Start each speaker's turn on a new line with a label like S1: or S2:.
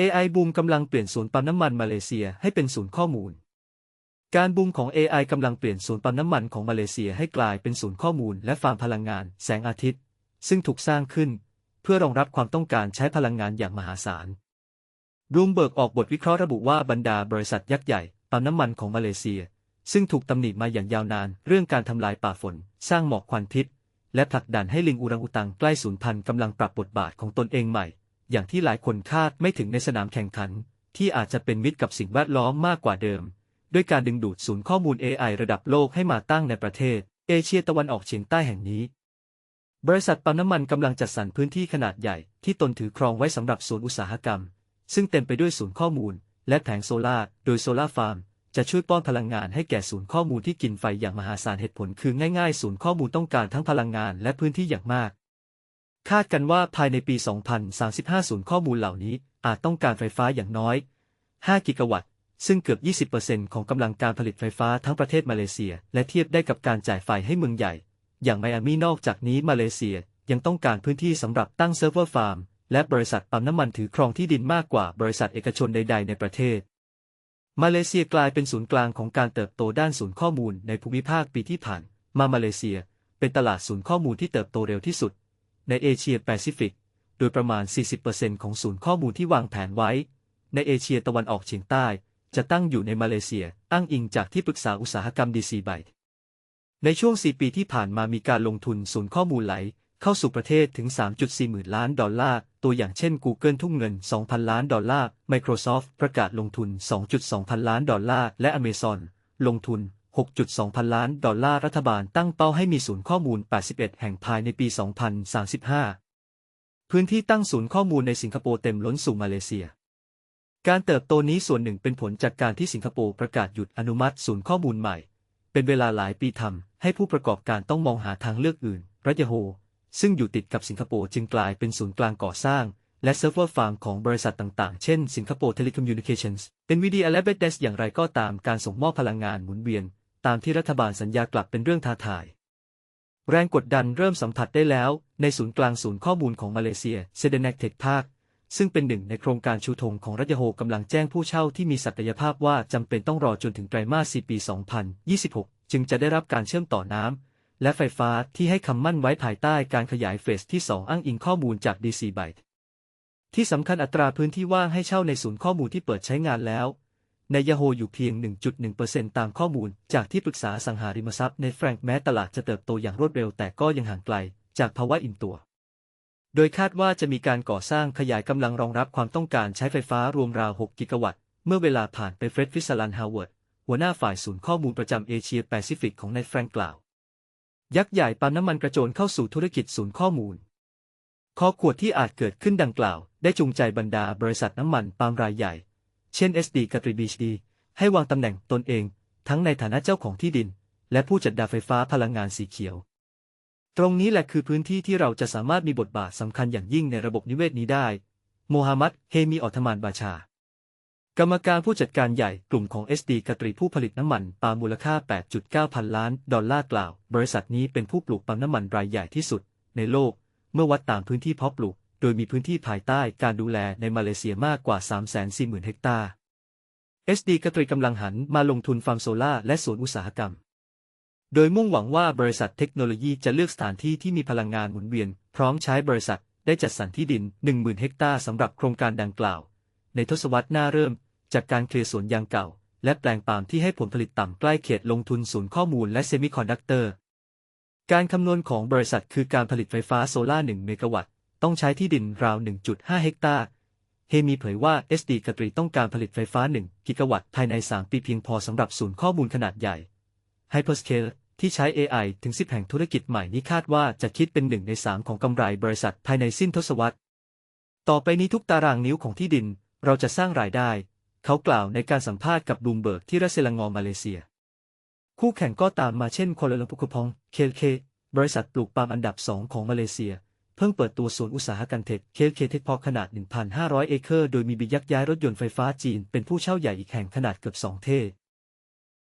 S1: AI บูมกำลังเปลี่ยนศูนย์ปั๊มน้ำมันมาเลเซียให้เป็นศูนย์ข้อมูล การบูมของ AI กำลังเปลี่ยนศูนย์ปั๊มน้ำมันของมาเลเซียให้กลายเป็นศูนย์ข้อมูลและฟาร์มพลังงานแสงอาทิตย์ ซึ่งถูกสร้างขึ้น เพื่อรองรับความต้องการใช้พลังงานอย่างมหาศาลบลูมเบิร์กออกบทวิเคราะห์ระบุว่าบรรดาบริษัทยักษ์ใหญ่ปั๊มน้ำมันของมาเลเซีย ซึ่งถูกตำหนิมาอย่างยาวนาน เรื่องการทำลายป่าฝน สร้างหมอกควันพิษ และผลักดันให้ลิงอูรังอุตังใกล้สูญพันธุ์กำลังปรับบทบาทของตนเองใหม่ อย่างที่หลายคนคาดไม่ถึงในสนามแข่งขัน ที่อาจจะเป็นมิตรกับสิ่งแวดล้อมมากกว่าเดิม ด้วยการดึงดูดศูนย์ข้อมูล AI ระดับโลกให้มาตั้งในประเทศ เอเชียตะวันออกเฉียงใต้แห่งนี้ บริษัทปั๊มน้ำมันกำลังจัดสรรพื้นที่ขนาดใหญ่ที่ตนถือครองไว้สำหรับศูนย์อุตสาหกรรม ซึ่งเต็มไปด้วยศูนย์ข้อมูล และแผงโซลาร์โดยโซลาฟาร์มจะช่วยป้อนพลังงานให้แก่ศูนย์ข้อมูลที่กินไฟอย่างมหาศาลเหตุผลคือง่ายๆ ศูนย์ข้อมูลต้องการทั้งพลังงานและพื้นที่อย่างมาก คาดกันว่าภายในปี 2035ศูนย์ข้อมูลเหล่านี้อาจต้องการไฟฟ้าอย่างน้อย 5 กิกะวัตต์ ซึ่งเกือบ 20%ของกำลังการผลิตไฟฟ้าทั้งประเทศมาเลเซีย และเทียบได้กับการจ่ายไฟให้เมืองใหญ่ อย่างไมอามีนอกจากนี้มาเลเซียยังต้องการพื้นที่สำหรับตั้งเซิร์ฟเวอร์ฟาร์ม และบริษัทปั๊มน้ำมันถือครองที่ดินมากกว่าบริษัทเอกชนใด ๆ ในประเทศ มาเลเซียกลายเป็นศูนย์กลางของการเติบโตด้านศูนย์ข้อมูลในภูมิภาคปีที่ผ่าน มามาเลเซีย เป็นตลาดศูนย์ข้อมูลที่เติบโตเร็วที่สุด ในเอเชียแปซิฟิก โดยประมาณ 40%ของศูนย์ข้อมูลที่วางแผนไว้ ในเอเชียตะวันออกเฉียงใต้ จะตั้งอยู่ในมาเลเซียอ้างอิงจากที่ปรึกษาอุตสาหกรรมดีซีไบในช่วง 4 ปีที่ผ่านมามีการลงทุนศูนย์ข้อมูลไหล เข้าสู่ประเทศถึง 3.4 หมื่นล้านดอลลาร์ ตัวอย่างเช่น Google ทุ่มเงิน 2,000 ล้านดอลลาร์ Microsoft ประกาศลงทุน 2.2 พันล้านดอลลาร์ และ Amazon ลงทุน 6.2 พันล้านดอลลาร์รัฐบาลตั้งเป้าให้มีศูนย์ข้อมูล 81 แห่งภายในปี 2035 พื้นที่ตั้งศูนย์ข้อมูลในสิงคโปร์เต็มล้นสู่มาเลเซีย การเติบโตนี้ส่วนหนึ่งเป็นผลจากการที่สิงคโปร์ประกาศหยุดอนุมัติศูนย์ข้อมูลใหม่ เป็นเวลาหลายปีทำให้ผู้ประกอบการต้องมองหาทางเลือกอื่น รัยโฮ ซึ่งอยู่ติดกับสิงคโปร์จึงกลายเป็นศูนย์กลางก่อสร้างและเซิร์ฟเวอร์ฟาร์มของบริษัทต่างๆ เช่นสิงคโปร์เทเลคอมมิวนิเคชันส์ NVIDIA และ Bethesda อย่างไรก็ตามการส่งมอบพลังงานหมุนเวียน ตามที่รัฐบาลสัญญากลับเป็นเรื่องท้าทาย แรงกดดันเริ่มสัมผัสได้แล้ว ในศูนย์กลางศูนย์ข้อมูลของมาเลเซียเซเดนกเทคภาคซึ่งเป็นหนึ่งในโครงการชูธงของรัฐโฮกำลังแจ้งผู้เช่าที่มีศักยภาพว่าจำเป็นต้องรอจนถึงไตรมาส4ปี 2026 จึงจะได้รับการเชื่อมต่อน้ำและไฟฟ้าที่ให้คำมั่นไว้ภายใต้การขยายเฟสที่ 2 อ้างอิงข้อมูลจาก DC Byte ที่สำคัญอัตราพื้นที่ว่างให้เช่าในศูนย์ข้อมูลที่เปิดใช้งานแล้ว ในยาโฮอยู่เพียง 1.1%ตามข้อมูล จากที่ปรึกษาสังหาริมทรัพย์ในแฟรงก์แม้ตลาดจะเติบโตอย่างรวดเร็วแต่ก็ยังห่างไกล จากภาวะอิ่มตัว โดยคาดว่าจะมีการก่อสร้างขยายกำลังรองรับความต้องการใช้ไฟฟ้ารวมราว 6 กิกะวัตต์ เมื่อเวลาผ่านไปเฟร็ดฟิสลันฮาวเวิร์ด หัวหน้าฝ่ายศูนย์ข้อมูลประจำเอเชียแปซิฟิกของในแฟรงก์กล่าว ยักษ์ใหญ่ปั๊มน้ำมันกระโจนเข้าสู่ธุรกิจศูนย์ข้อมูลข้อขวดที่อาจเกิดขึ้นดังกล่าว ได้จูงใจบรรดาบริษัทน้ำมันปาล์มรายใหญ่ เช่น SD กัตรีบีชดีให้วางตำแหน่งตนเอง ทั้งในฐานะเจ้าของที่ดิน และผู้จัดดาไฟฟ้าพลังงานสีเขียว ตรงนี้แหละคือพื้นที่ที่เราจะสามารถมีบทบาทสำคัญอย่างยิ่งในระบบนิเวศนี้ได้ โมฮัมหมัด เฮมีออตมานบาชา กรรมการผู้จัดการใหญ่กลุ่มของ SD กัตรีผู้ผลิตน้ำมันปาล์มมูลค่า 8.9 พันล้าน ดอลลาร์กล่าว บริษัทนี้เป็นผู้ปลูกปาล์มน้ำมันรายใหญ่ที่สุด ในโลก เมื่อวัดตามพื้นที่เพาะปลูก โดยมีพื้นที่ภายใต้การดูแลในมาเลเซียมากกว่า 340,000 เฮกตาร์ SD กรตรีกำลังหันมาลงทุนฟาร์มโซลาและสวนอุตสาหกรรม โดยมุ่งหวังว่าบริษัทเทคโนโลยีจะเลือกสถานที่ที่มีพลังงานหมุนเวียน พร้อมใช้บริษัทได้จัดสรรที่ดิน 10,000 เฮกตาร์สำหรับโครงการดังกล่าว ในทศวรรษหน้าเริ่ม จากการเคลียร์สวนยางเก่า และแปลงปาล์มที่ให้ผลผลิตต่ำใกล้เขตลงทุนศูนย์ข้อมูลและเซมิคอนดักเตอร์ การคำนวณของบริษัทคือการผลิตไฟฟ้าโซลา1เมกะวัตต์ ต้องใช้ที่ดินราว 1.5 เฮกตาร์ เฮมีเผยว่า SD กตรีต้องการผลิตไฟฟ้า 1 กิกะวัตต์ภายใน 3 ปีเพียงพอสำหรับศูนย์ข้อมูลขนาดใหญ่ Hyperscale ที่ใช้ AI ถึง 10 แห่งธุรกิจใหม่นี้คาดว่าจะคิดเป็นหนึ่งใน 3 ของกำไรบริษัทภายในสิ้นทศวรรษ ต่อไปนี้ทุกตารางนิ้วของที่ดินเราจะสร้างรายได้ เขากล่าวในการสัมภาษณ์กับบูมเบิร์กที่รัสเซลงอมาเลเซีย คู่แข่งก็ตามมาเช่นโคลาลัมปุกพองเคเคบริษัทปลูกปาล์มอันดับ2ของมาเลเซีย เพิ่งเปิดตัวสวนอุตสาหกรรมเทคเคลเคเทคพอขนาด 1,500 เอเคอร์ โดยมีบิยักย้ายรถยนต์ไฟฟ้าจีน เป็นผู้เช่าใหญ่อีกแห่งขนาดเกือบ 2 เท่